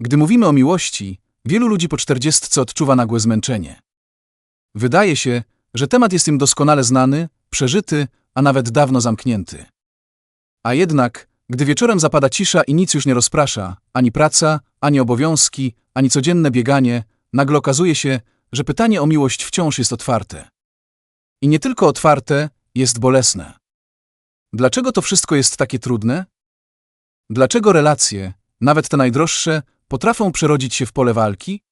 Gdy mówimy o miłości, wielu ludzi po czterdziestce odczuwa nagłe zmęczenie. Wydaje się, że temat jest im doskonale znany, przeżyty, a nawet dawno zamknięty. A jednak, gdy wieczorem zapada cisza i nic już nie rozprasza, ani praca, ani obowiązki, ani codzienne bieganie, nagle okazuje się, że pytanie o miłość wciąż jest otwarte. I nie tylko otwarte, jest bolesne. Dlaczego to wszystko jest takie trudne? Dlaczego relacje, nawet te najdroższe, potrafią przerodzić się w pole walki?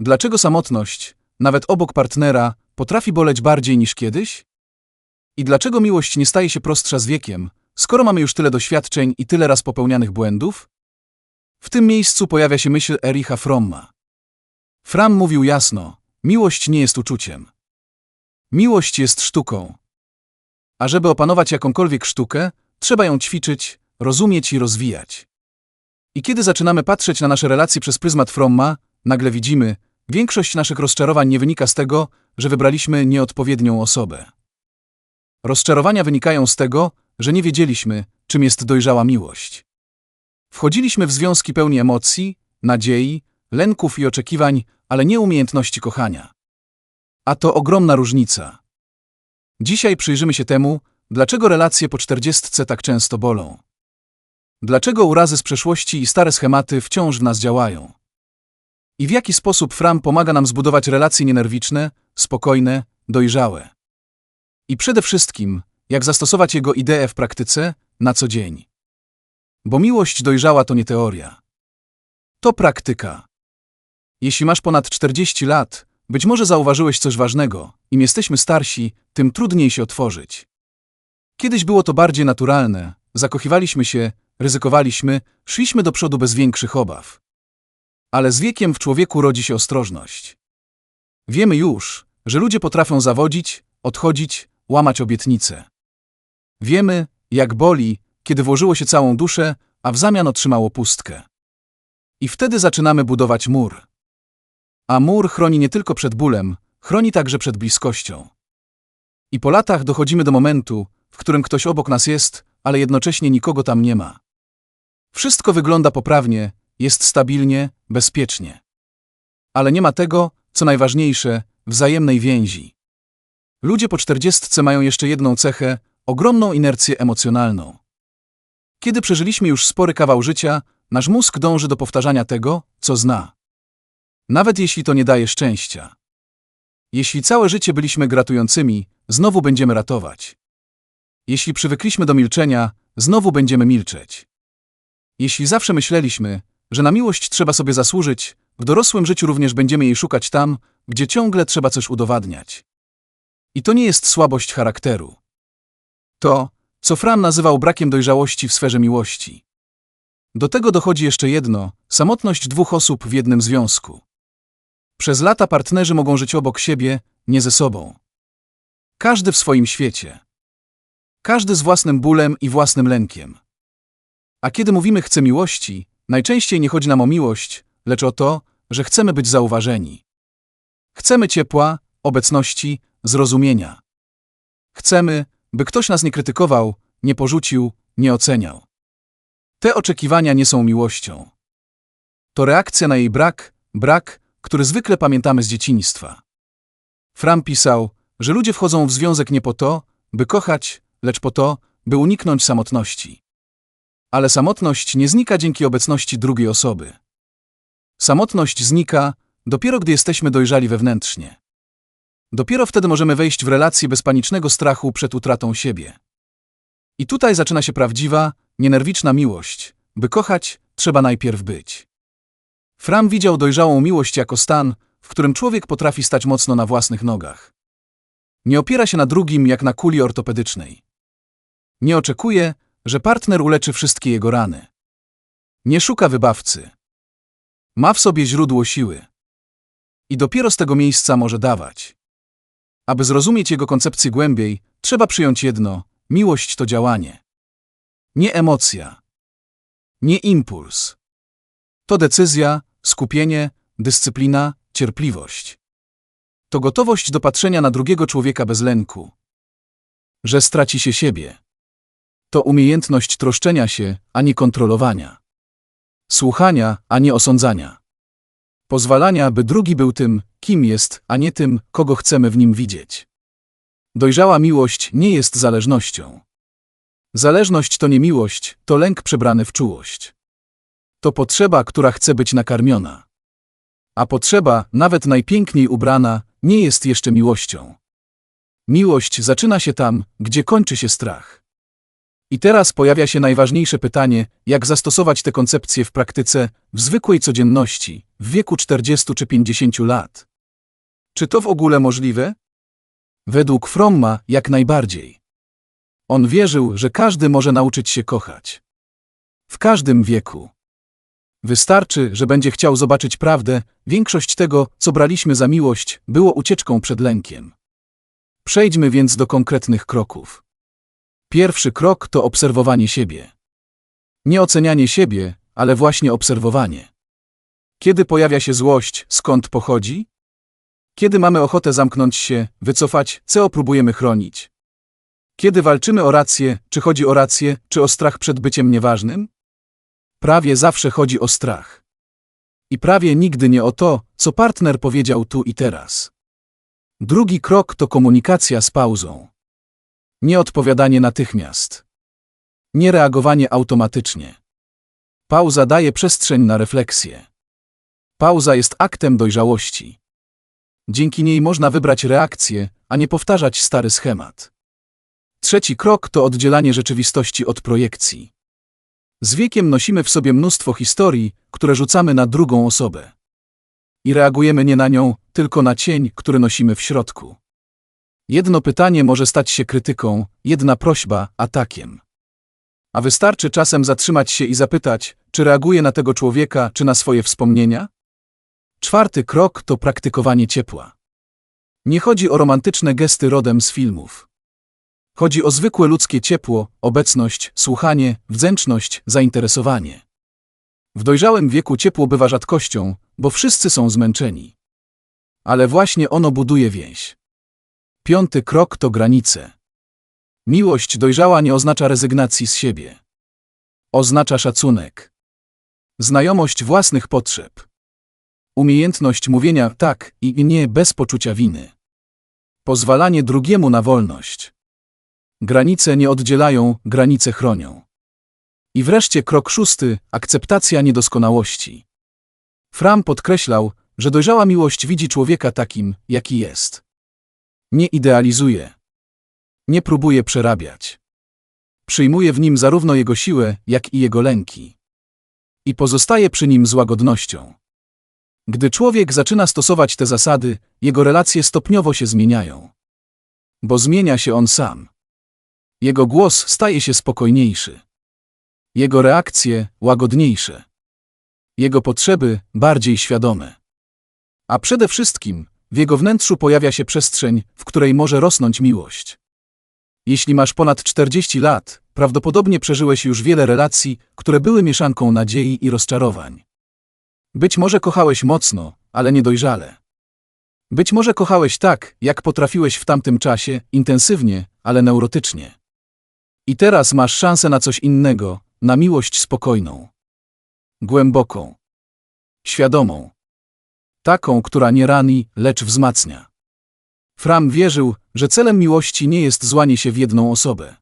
Dlaczego samotność, nawet obok partnera, potrafi boleć bardziej niż kiedyś? I dlaczego miłość nie staje się prostsza z wiekiem, skoro mamy już tyle doświadczeń i tyle raz popełnianych błędów? W tym miejscu pojawia się myśl Ericha Fromma. Fram mówił jasno, miłość nie jest uczuciem. Miłość jest sztuką. A żeby opanować jakąkolwiek sztukę, trzeba ją ćwiczyć, rozumieć i rozwijać. I kiedy zaczynamy patrzeć na nasze relacje przez pryzmat Fromma, nagle widzimy, większość naszych rozczarowań nie wynika z tego, że wybraliśmy nieodpowiednią osobę. Rozczarowania wynikają z tego, że nie wiedzieliśmy, czym jest dojrzała miłość. Wchodziliśmy w związki pełni emocji, nadziei, lęków i oczekiwań, ale nie umiejętności kochania. A to ogromna różnica. Dzisiaj przyjrzymy się temu, dlaczego relacje po czterdziestce tak często bolą. Dlaczego urazy z przeszłości i stare schematy wciąż w nas działają. I w jaki sposób Fram pomaga nam zbudować relacje nienerwiczne, spokojne, dojrzałe. I przede wszystkim, jak zastosować jego ideę w praktyce, na co dzień. Bo miłość dojrzała to nie teoria. To praktyka. Jeśli masz ponad 40 lat, być może zauważyłeś coś ważnego. Im jesteśmy starsi, tym trudniej się otworzyć. Kiedyś było to bardziej naturalne, zakochiwaliśmy się, ryzykowaliśmy, szliśmy do przodu bez większych obaw. Ale z wiekiem w człowieku rodzi się ostrożność. Wiemy już, że ludzie potrafią zawodzić, odchodzić, łamać obietnice. Wiemy, jak boli, kiedy włożyło się całą duszę, a w zamian otrzymało pustkę. I wtedy zaczynamy budować mur. A mur chroni nie tylko przed bólem, chroni także przed bliskością. I po latach dochodzimy do momentu, w którym ktoś obok nas jest, ale jednocześnie nikogo tam nie ma. Wszystko wygląda poprawnie, jest stabilnie, bezpiecznie. Ale nie ma tego, co najważniejsze, wzajemnej więzi. Ludzie po czterdziestce mają jeszcze jedną cechę, ogromną inercję emocjonalną. Kiedy przeżyliśmy już spory kawał życia, nasz mózg dąży do powtarzania tego, co zna. Nawet jeśli to nie daje szczęścia. Jeśli całe życie byliśmy gratującymi, znowu będziemy ratować. Jeśli przywykliśmy do milczenia, znowu będziemy milczeć. Jeśli zawsze myśleliśmy, że na miłość trzeba sobie zasłużyć, w dorosłym życiu również będziemy jej szukać tam, gdzie ciągle trzeba coś udowadniać. I to nie jest słabość charakteru. To, co Fram nazywał brakiem dojrzałości w sferze miłości. Do tego dochodzi jeszcze jedno samotność dwóch osób w jednym związku. Przez lata partnerzy mogą żyć obok siebie, nie ze sobą. Każdy w swoim świecie. Każdy z własnym bólem i własnym lękiem. A kiedy mówimy chcę miłości, najczęściej nie chodzi nam o miłość, lecz o to, że chcemy być zauważeni. Chcemy ciepła, obecności, zrozumienia. Chcemy, by ktoś nas nie krytykował, nie porzucił, nie oceniał. Te oczekiwania nie są miłością. To reakcja na jej brak, brak, który zwykle pamiętamy z dzieciństwa. Fram pisał, że ludzie wchodzą w związek nie po to, by kochać, lecz po to, by uniknąć samotności. Ale samotność nie znika dzięki obecności drugiej osoby. Samotność znika dopiero gdy jesteśmy dojrzali wewnętrznie. Dopiero wtedy możemy wejść w relację bez panicznego strachu przed utratą siebie. I tutaj zaczyna się prawdziwa, nienerwiczna miłość. By kochać, trzeba najpierw być. Fram widział dojrzałą miłość jako stan, w którym człowiek potrafi stać mocno na własnych nogach. Nie opiera się na drugim jak na kuli ortopedycznej. Nie oczekuje, że partner uleczy wszystkie jego rany. Nie szuka wybawcy. Ma w sobie źródło siły. I dopiero z tego miejsca może dawać. Aby zrozumieć jego koncepcję głębiej, trzeba przyjąć jedno: miłość to działanie. Nie emocja. Nie impuls. To decyzja, skupienie, dyscyplina, cierpliwość. To gotowość do patrzenia na drugiego człowieka bez lęku. Że straci się siebie. To umiejętność troszczenia się, a nie kontrolowania. Słuchania, a nie osądzania. Pozwalania, by drugi był tym, kim jest, a nie tym, kogo chcemy w nim widzieć. Dojrzała miłość nie jest zależnością. Zależność to nie miłość, to lęk przebrany w czułość. To potrzeba, która chce być nakarmiona. A potrzeba, nawet najpiękniej ubrana, nie jest jeszcze miłością. Miłość zaczyna się tam, gdzie kończy się strach. I teraz pojawia się najważniejsze pytanie, jak zastosować te koncepcje w praktyce, w zwykłej codzienności, w wieku 40 czy 50 lat. Czy to w ogóle możliwe? Według Fromma jak najbardziej. On wierzył, że każdy może nauczyć się kochać. W każdym wieku. Wystarczy, że będzie chciał zobaczyć prawdę, większość tego, co braliśmy za miłość, było ucieczką przed lękiem. Przejdźmy więc do konkretnych kroków. Pierwszy krok to obserwowanie siebie. Nie ocenianie siebie, ale właśnie obserwowanie. Kiedy pojawia się złość, skąd pochodzi? Kiedy mamy ochotę zamknąć się, wycofać, co próbujemy chronić? Kiedy walczymy o rację, czy chodzi o rację, czy o strach przed byciem nieważnym? Prawie zawsze chodzi o strach. I prawie nigdy nie o to, co partner powiedział tu i teraz. Drugi krok to komunikacja z pauzą. Nie odpowiadanie natychmiast. Nie reagowanie automatycznie. Pauza daje przestrzeń na refleksję. Pauza jest aktem dojrzałości. Dzięki niej można wybrać reakcję, a nie powtarzać stary schemat. Trzeci krok to oddzielanie rzeczywistości od projekcji. Z wiekiem nosimy w sobie mnóstwo historii, które rzucamy na drugą osobę. I reagujemy nie na nią, tylko na cień, który nosimy w środku. Jedno pytanie może stać się krytyką, jedna prośba atakiem. A wystarczy czasem zatrzymać się i zapytać, czy reaguje na tego człowieka, czy na swoje wspomnienia? Czwarty krok to praktykowanie ciepła. Nie chodzi o romantyczne gesty rodem z filmów. Chodzi o zwykłe ludzkie ciepło, obecność, słuchanie, wdzięczność, zainteresowanie. W dojrzałym wieku ciepło bywa rzadkością, bo wszyscy są zmęczeni. Ale właśnie ono buduje więź. Piąty krok to granice. Miłość dojrzała nie oznacza rezygnacji z siebie. Oznacza szacunek. Znajomość własnych potrzeb. Umiejętność mówienia tak i nie bez poczucia winy. Pozwalanie drugiemu na wolność. Granice nie oddzielają, granice chronią. I wreszcie krok szósty akceptacja niedoskonałości. Fram podkreślał, że dojrzała miłość widzi człowieka takim, jaki jest. Nie idealizuje. Nie próbuje przerabiać. Przyjmuje w nim zarówno jego siłę, jak i jego lęki. I pozostaje przy nim z łagodnością. Gdy człowiek zaczyna stosować te zasady, jego relacje stopniowo się zmieniają. Bo zmienia się on sam. Jego głos staje się spokojniejszy. Jego reakcje łagodniejsze. Jego potrzeby bardziej świadome. A przede wszystkim w jego wnętrzu pojawia się przestrzeń, w której może rosnąć miłość. Jeśli masz ponad 40 lat, prawdopodobnie przeżyłeś już wiele relacji, które były mieszanką nadziei i rozczarowań. Być może kochałeś mocno, ale niedojrzale. Być może kochałeś tak, jak potrafiłeś w tamtym czasie, intensywnie, ale neurotycznie. I teraz masz szansę na coś innego, na miłość spokojną, głęboką, świadomą, taką, która nie rani, lecz wzmacnia. Fram wierzył, że celem miłości nie jest złanie się w jedną osobę.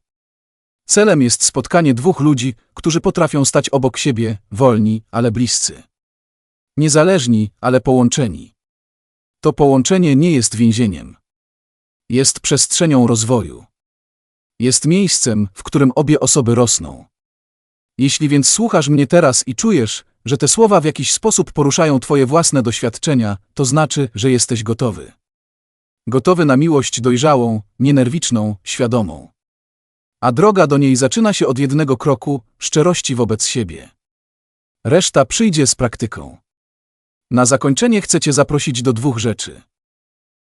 Celem jest spotkanie dwóch ludzi, którzy potrafią stać obok siebie, wolni, ale bliscy. Niezależni, ale połączeni. To połączenie nie jest więzieniem. Jest przestrzenią rozwoju. Jest miejscem, w którym obie osoby rosną. Jeśli więc słuchasz mnie teraz i czujesz, że te słowa w jakiś sposób poruszają Twoje własne doświadczenia, to znaczy, że jesteś gotowy. Gotowy na miłość dojrzałą, nienerwiczną, świadomą. A droga do niej zaczyna się od jednego kroku szczerości wobec siebie. Reszta przyjdzie z praktyką. Na zakończenie chcę Cię zaprosić do dwóch rzeczy.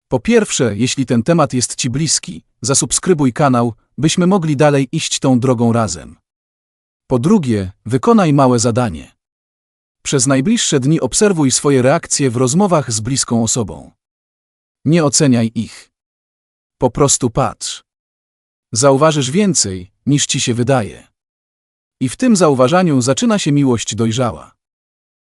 Po pierwsze, jeśli ten temat jest Ci bliski, zasubskrybuj kanał, byśmy mogli dalej iść tą drogą razem. Po drugie, wykonaj małe zadanie. Przez najbliższe dni obserwuj swoje reakcje w rozmowach z bliską osobą. Nie oceniaj ich. Po prostu patrz. Zauważysz więcej, niż ci się wydaje. I w tym zauważaniu zaczyna się miłość dojrzała.